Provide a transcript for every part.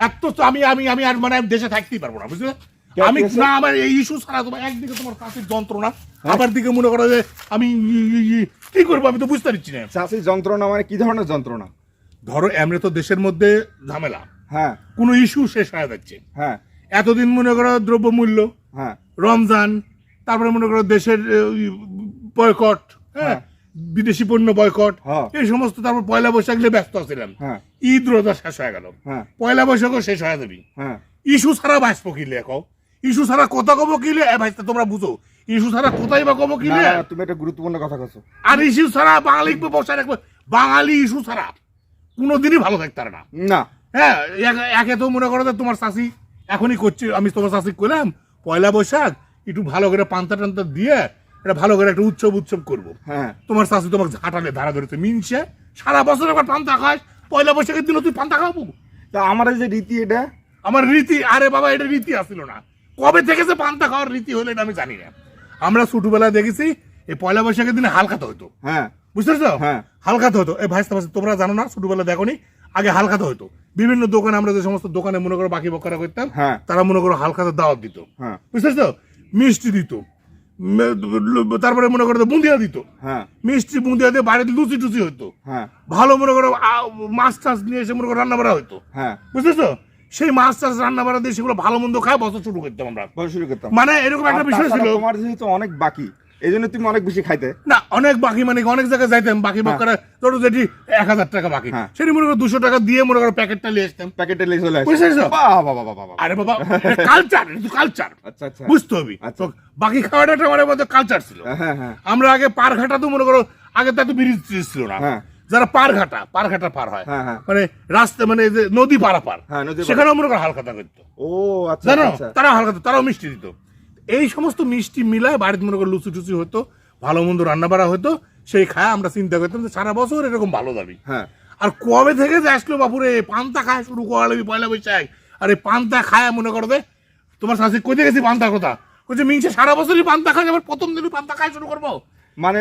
এত তো আমি আমি আমি আর মানে দেশে থাকতেই পারব না বুঝলে? আমি না আমার এই ইস্যু ছাড়া তোমার একদিকে তোমার কাছের যন্ত্রণা আবার দিকে মনে করো যে আমি কি করব আমি তো বুঝতে পারছি না। চাষি যন্ত্রণা মানে কি ধরনের যন্ত্রণা? ধরো এমনি তো দেশের মধ্যে ঝামেলা। হ্যাঁ। কোনো ইস্যু শেষ হয়ে যাচ্ছে। হ্যাঁ। এতদিন মনে করো দ্রব্যমূল্য হ্যাঁ। রমজান তারপরে মনে করো দেশের বয়কট হ্যাঁ? হ্যাঁ। বিদেশি পণ্য বয়কট হ্যাঁ। এই সমস্ত তারপর পয়লা বৈশাখ নিয়ে ব্যস্ত ছিলাম হ্যাঁ। ঈদ রোজা শেষ হয়ে গেল। হ্যাঁ। পয়লা বৈশাখও শেষ হয়ে যাবি। ইস্যু ছাড়া বাঁচবো কিলে কও? ইস্যু ছাড়া কথা কব কিলে ভাই তোমরা বুঝো। ইস্যু ছাড়া কোথায় বা কব না, কিলে তুমি একটা গুরুত্বপূর্ণ কথা কছো। আর ইস্যু ছাড়া বাঙালি বসে রাখব? বাঙালি ইস্যু ছাড়া। কোনোদিনই ভালো থাকতে না। না। হ্যাঁ একে তো মনে করো যে তোমার চাষি এখনই করছি আমি তোমার চাষি করলাম পয়লা বৈশাখ একটু ভালো করে পান্তা টান্তা দিয়ে এটা ভালো করে একটা উৎসব উৎসব করব। হ্যাঁ। তোমার শাশি তোমাকে ঝাঁটালে ধারা ধরেছে মিনছে। সারা বছর একবার পান্তা খাস পয়লা বৈশাখের দিনও তুই পান্তা খাব। তা আমার যে রীতি এটা? আমার রীতি আরে বাবা এটা রীতি আসছিল না। কবে থেকে যে পান্তা খাওয়ার রীতি হলো এটা আমি জানি না। আমরা ছোটবেলায় দেখেছি এই পয়লা বৈশাখের দিনে হালখাতে হতো হ্যাঁ। বুঝতে পারছ? হ্যাঁ। হালখাতে হতো। এই ভাইস্তা ভাইস্তা তোমরা জানো না ছোটবেলা দেখোনি আগে হালখাতে হতো বিভিন্ন দোকানে আমরা যে সমস্ত দোকানে মনে করো বাকি বকরা করতাম হ্যাঁ। তারা মনে করো হালখাতে দাওয়াত দিত। হ্যাঁ। বুঝতে পারছ? মিষ্টি দিত। তারপরে মনে করো বুন্দিয়া দিত। হ্যাঁ। মিষ্টি বুন্দিয়া দিয়ে বাড়িতে লুচি টুচি হইতো। হ্যাঁ। ভালো মনে করো মাছ টাছ নিয়ে এসে মনে করো রান্না বাড়া হইতো। হ্যাঁ। বুঝতেছো? সেই মাছ টাছ রান্না বাড়া দিয়ে সেগুলো ভালো মন্দ খায় বছর শুরু করতাম আমরা। শুরু করতাম। মানে এরকম একটা বিষয় ছিল তোমার যেহেতু অনেক বাকি এই জন্য তুমি অনেক বেশি খাইতে। না অনেক বাকি মানে অনেক জায়গায় যাইতাম বাকি বকরা ধরো যেটি এক হাজার টাকা বাকি। হ্যাঁ। সেটি মনে করো দুশো টাকা দিয়ে মনে করো প্যাকেটটা নিয়ে আসতাম। প্যাকেটে লেগে চলে। আরে বাবা কালচার কালচার আচ্ছা আচ্ছা। বুঝতে হবে। আচ্ছা। বাকি খাওয়াটা আমার মধ্যে কালচার ছিল। হ্যাঁ হ্যাঁ আমরা আগে পার ঘাটা তো মনে করো আগে তো ব্রিজ ছিল না। হ্যাঁ। যারা পার ঘাটা পার ঘাটা পার হয়। হ্যাঁ, হ্যাঁ। মানে রাস্তা মানে যে নদী পারাপার হ্যাঁ, নদী সেখানেও মনে করো হালখাতা করতো ও আচ্ছা জানো? আচ্ছা তারাও হালখাতা তারাও মিষ্টি দিত। এই সমস্ত মিষ্টি মিলায় বাড়িতে মনে করে লুচি টুচি হতো ভালো মন্দ রান্না বাড়া হতো সেই খায় আমরা চিন্তা করতাম যে সারা বছর এরকম ভালো দাবি। হ্যাঁ। আর কবে থেকে যে আসলো বাপুরে পান্তা খায় শুরু করা লাগবে পয়লা বৈশাখ। আর এই পান্তা খায় মনে করো দে তোমার শাশুড়ি কইতে গেছি পান্তা কথা? কইছে মিংসে সারা বছরই পান্তা খায় আবার প্রথম দিনই পান্তা খায় শুরু করব? মানে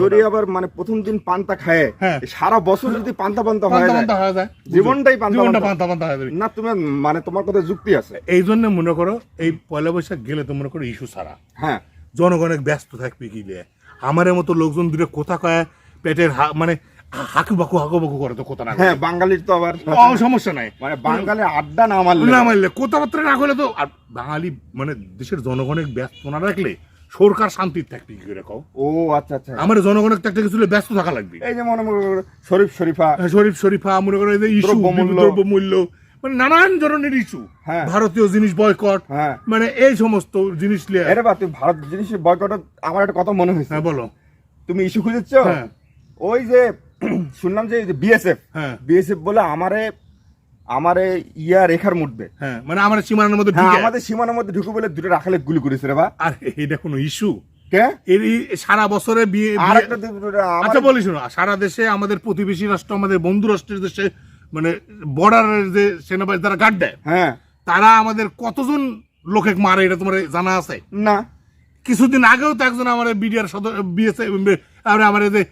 যদি আবার মানে প্রথম দিন পান্তা খায় হ্যাঁ। সারা বছর যদি পান্তা পান্তা হয়ে যায় জীবনটাই পান্তা পান্তা। পান্তা হয়ে না তুমি মানে তোমার কথা যুক্তি আছে। এই জন্য মনে করো এই পয়লা বৈশাখ গেলে তো মনে করো ইস্যু ছাড়া। হ্যাঁ। জনগণ অনেক ব্যস্ত থাকবে কি আমার মতো লোকজন দূরে কোথা কয় পেটের মানে হাকু বাকু হাকু বাকু করে তো কোথা না হ্যাঁ বাঙালির তো আবার সমস্যা নাই। মানে বাঙালি আড্ডা না মারলে। না মারলে কথাবার্তা না হলে তো আর বাঙালি মানে দেশের জনগণের ব্যস্ত না রাখলে সরকার শান্তির থাকবে কি করে কও। ও আচ্ছা আচ্ছা। আমার জনগণের থাকতে কিছু হলে ব্যস্ত থাকা লাগবে। এই যে মনে করো শরীফ শরীফা। শরীফ শরীফা মনে করো এই যে ইস্যু দ্রব্যমূল্য। দ্রব্যমূল্য মানে নানান ধরনের ইস্যু হ্যাঁ। ভারতীয় জিনিস বয়কট হ্যাঁ। মানে এই সমস্ত জিনিস নিয়ে। এরে বা তুই ভারত জিনিসের বয়কট আমার একটা কথা মনে হয়েছে। হ্যাঁ বলো। তুমি ইস্যু খুঁজেছ? হ্যাঁ। ওই যে শুনলাম যে বিএসএফ হ্যাঁ। বিএসএফ বলে আমারে আমারে ইয়া রেখার হ্যাঁ মানে আমার সীমানার মধ্যে হ্যাঁ আমাদের সীমানার মধ্যে ঢুকে বলে দুটো রাখালে গুলি করেছে রে বা। আর এটা কোনো ইস্যু? সারা বছরে বিয়ে আচ্ছা বলি শোনো সারা দেশে আমাদের প্রতিবেশী রাষ্ট্র আমাদের বন্ধু রাষ্ট্রের দেশে মানে বর্ডারের যে সেনাবাহিনী তারা গার্ড দেয় হ্যাঁ। তারা আমাদের কতজন লোকে মারে এটা তোমার জানা আছে? না। কিছুদিন আগেও তো একজন আমার বিডিআর সদস্য বিএসএফ আমার যে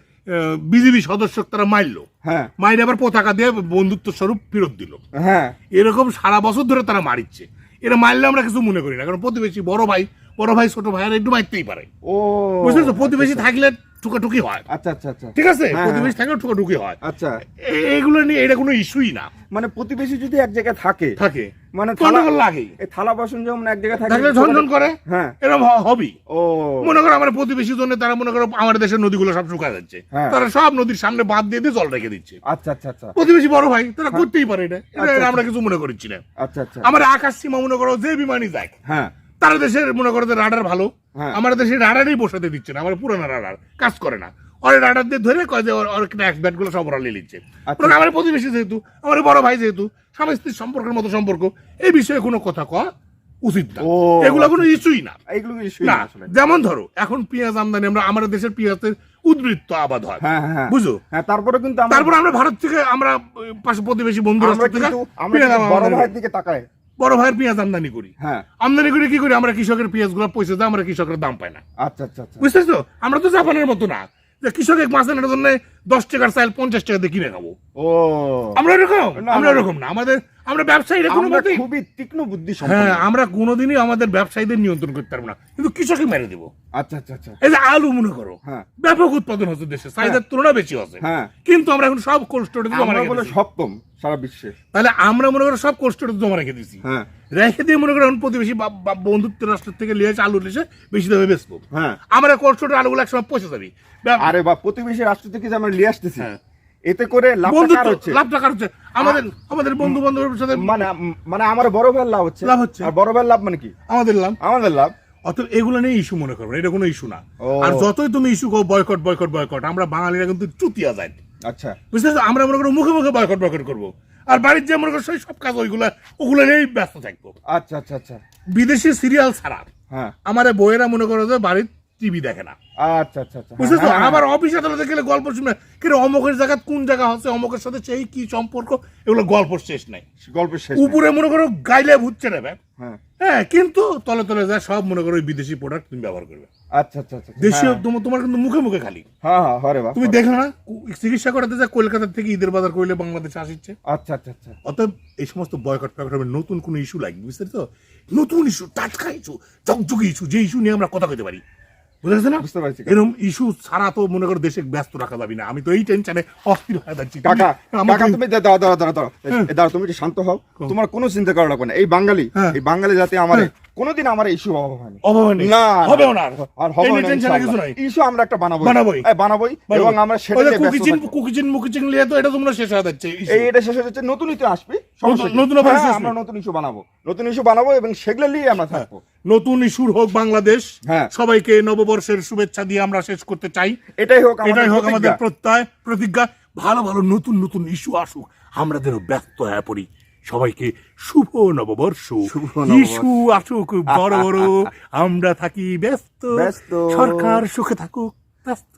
বিজেপি সদস্য তারা মারলো। হ্যাঁ। মাইরে আবার পতাকা দিয়ে বন্ধুত্ব স্বরূপ ফেরত দিল। হ্যাঁ। এরকম সারা বছর ধরে তারা মারিচ্ছে। এরা মারলে আমরা কিছু মনে করি না কারণ প্রতিবেশী বড় ভাই বড় ভাই ছোট ভাই একটু মারতেই পারে। ও বুঝলেন প্রতিবেশী থাকলে ঠুকাঠুকি হয়। আচ্ছা আচ্ছা আচ্ছা। ঠিক আছে? হ্যাঁ, প্রতিবেশী থাকলে ঠুকাঠুকি হয়। আচ্ছা। এ- এগুলো নিয়ে এটা কোনো ইস্যুই না। মানে প্রতিবেশী যদি এক জায়গায় থাকে থাকে। মানে থালা থালা লাগে এই থালা বাসন যেমন এক জায়গায় থাকে থাকলে ঝনঝন করে। হ্যাঁ। এরকম হ- হবেই ও। মনে করো আমার প্রতিবেশী জন্য তারা মনে করো আমার দেশের নদীগুলো সব শুকায় যাচ্ছে। হ্যাঁ। তারা সব নদীর সামনে বাঁধ দিয়ে দিয়ে জল রেখে দিচ্ছে। আচ্ছা আচ্ছা আচ্ছা। প্রতিবেশী বড় ভাই তারা করতেই পারে এটা। এটা আচ্ছা, আমরা কিছু মনে করছি না। আচ্ছা আচ্ছা। আমার আকাশ সীমা মনে করো যে বিমানই যাক হ্যাঁ। তারা দেশের মনে করো যে রাডার ভালো হ্যাঁ। আমার দেশে রাডারই বসাতে দিচ্ছে না আমার পুরানো রাডার কাজ করে না। ওর রাডার দিয়ে ধরে কয় যে ওর ওর ট্যাক্স ব্যাটগুলো সব ওরা নিচ্ছে। আচ্ছা। আমার প্রতিবেশী যেহেতু আমার বড় ভাই যেহেতু স্বামী স্ত্রীর সম্পর্কের মতো সম্পর্ক এই বিষয়ে কোনো কথা কওয়া উচিত না। এগুলো কোনো ইস্যুই না। ইস্যু না যেমন ধরো এখন পেঁয়াজ আমদানি আমরা আমাদের দেশের পেঁয়াজের উদ্বৃত্ত আবাদ হয়। হ্যাঁ হ্যাঁ বুঝো তারপরে কিন্তু আমরা তারপর আমরা ভারত থেকে আমরা পাশে প্রতিবেশী বন্ধু আমরা বড় ভাইয়ের দিকে তাকায় বড় ভাইয়ের পেঁয়াজ আমদানি করি। হ্যাঁ। আমদানি করি কি করি? আমরা কৃষকের পেঁয়াজগুলো পয়সা দাম আমরা কৃষকের দাম পাই না। আচ্ছা আচ্ছা আচ্ছা। বুঝতেছো? আমরা তো জাপানের মতো না। যে আনার জন্য দশ টাকার চাল পঞ্চাশ টাকা দিয়ে কিনে খাব। ও। আমরা এরকম? আমরা এরকম না। আমাদের আমরা ব্যবসায়ীরা কোনো আমরা মতেই খুবই তীক্ষ্ণ বুদ্ধি হ্যাঁ আমরা কোনোদিনই আমাদের ব্যবসায়ীদের নিয়ন্ত্রণ করতে পারব না। কিন্তু কৃষকই মেরে দেবো আচ্ছা আচ্ছা আচ্ছা। এই যে আলু মনে করো হ্যাঁ। ব্যাপক উৎপাদন হচ্ছে দেশে চাহিদার তুলনা বেশি আছে। হ্যাঁ। কিন্তু আমরা এখন সব কোল্ড স্টোরেজ জমা আমরা রেখে বলে। সপ্তম সারা বিশ্বে। তাহলে আমরা মনে করো সব কোল্ড স্টোরেজ জমা রেখে দিয়েছি হ্যাঁ। রেখে দিয়ে মনে করো এখন প্রতিবেশী বা- বা বন্ধুত্ব রাষ্ট্রের থেকে লিয়ে আলু লিসে বেশি দামে বেচবো। হ্যাঁ। আমরা কোল্ড স্টোরের আলুগুলো একসময় পচে যাবি। আরে বা প্রতিবেশী রাষ্ট্র থেকে যে আমরা নিয়ে আসতেছি। হ্যাঁ। এতে করে লাভ বন্ধুত্ব হচ্ছে? লাভ টাকা হচ্ছে? আমাদের আমাদের বন্ধু বান্ধবের সাথে মানে মানে আমার বড় ভাইয়ের লাভ হচ্ছে। লাভ হচ্ছে। আর বড় ভাইয়ের লাভ মানে কি? আমাদের লাভ। আমাদের লাভ। অত এগুলো নিয়ে ইস্যু মনে করবে এটা কোনো ইস্যু না। আর যতই তুমি ইস্যু করো বয়কট বয়কট বয়কট। আমরা বাঙালিরা কিন্তু চুতিয়া যায় আচ্ছা। বুঝতে পারছ? আমরা মনে করো মুখে মুখে বয়কট বয়কট করব। আর বাড়ির যে মনে করো সেই সব কাজ ওইগুলা ওগুলো নিয়েই ব্যস্ত থাকব। আচ্ছা আচ্ছা আচ্ছা। বিদেশি সিরিয়াল ছাড়া। হ্যাঁ। আমার বইয়েরা মনে করো যে বাড়ির টিভি দেখে না। আচ্ছা আচ্ছা আচ্ছা। হ্যাঁ, হ্যাঁ, আবার অফিস আদালতে গেলে গল্প শুনে কিন্তু অমকের জায়গা কোন জায়গা হচ্ছে অমকের সাথে সেই কি সম্পর্ক এগুলো গল্প শেষ নাই। গল্পের শেষ উপরে মনে করো গাইলে নেবে হ্যাঁ। হ্যাঁ কিন্তু তলে তলে যা সব মনে করো বিদেশি প্রোডাক্ট তুমি ব্যবহার করবে। আচ্ছা আচ্ছা আচ্ছা দেশীয় হ্যাঁ। তোমার কিন্তু মুখে মুখে খালি। হ্যাঁ হ্যাঁ হরে তুমি দেখলে না চিকিৎসা করাতে যা কলকাতা থেকে ঈদের বাজার করলে বাংলাদেশে আসিচ্ছে। আচ্ছা আচ্ছা আচ্ছা। অতএব এই সমস্ত বয়কট ফয়কট হবে নতুন কোনো ইস্যু লাগবে বুঝতে তো নতুন ইস্যু টাটকা ইস্যু চকচকে ইস্যু যে ইস্যু নিয়ে আমরা কথা কইতে পারি। বুঝতে পারছ না? বুঝতে পারছি এরকম ইস্যু ছাড়া তো মনে করো দেশে ব্যস্ত রাখা যাবে না। আমি তো এই টেনশনে অস্থির হয়ে যাচ্ছি। কাকা কাকা তুমি শান্ত হও। তোমার কোনো চিন্তা করা লাগবে না এই বাঙালি হ্যাঁ। এই বাঙালি জাতি আমার কোনোদিন আমার ইস্যু অভাব হয়নি। অভাব নেই না হবেও না। আর? হবে না নিয়ে টেনশনের কিছু নাই। ইস্যু আমরা একটা বানাবো বানাবোই। বানাবোই। এবং আমরা সেটা কুকিচিন। কুকিচিন মুকিচিন লিয়ে তো এটা তোমরা শেষ হয়ে যাচ্ছে এই এটা শেষ হয়ে যাচ্ছে। আসবে। নতুন হ্যাঁ, আমরা নতুন ইস্যু বানাবো। নতুন ইস্যু বানাবো এবং সেগুলো নিয়ে আমরা থাকব। নতুন ইস্যুর হোক বাংলাদেশ। হ্যাঁ। সবাইকে নববর্ষের শুভেচ্ছা দিয়ে আমরা শেষ করতে চাই। এটাই হোক এটাই হোক আমাদের। প্রত্যয় প্রতিজ্ঞা। ভালো ভালো নতুন নতুন ইস্যু আসুক। আমরা যেন ব্যস্ত হয়ে পড়ি। সবাইকে শুভ নববর্ষ। ইস্যু আসুক বড় বড় আমরা থাকি ব্যস্ত ব্যস্ত। সরকার সুখে থাকুক ব্যস্ত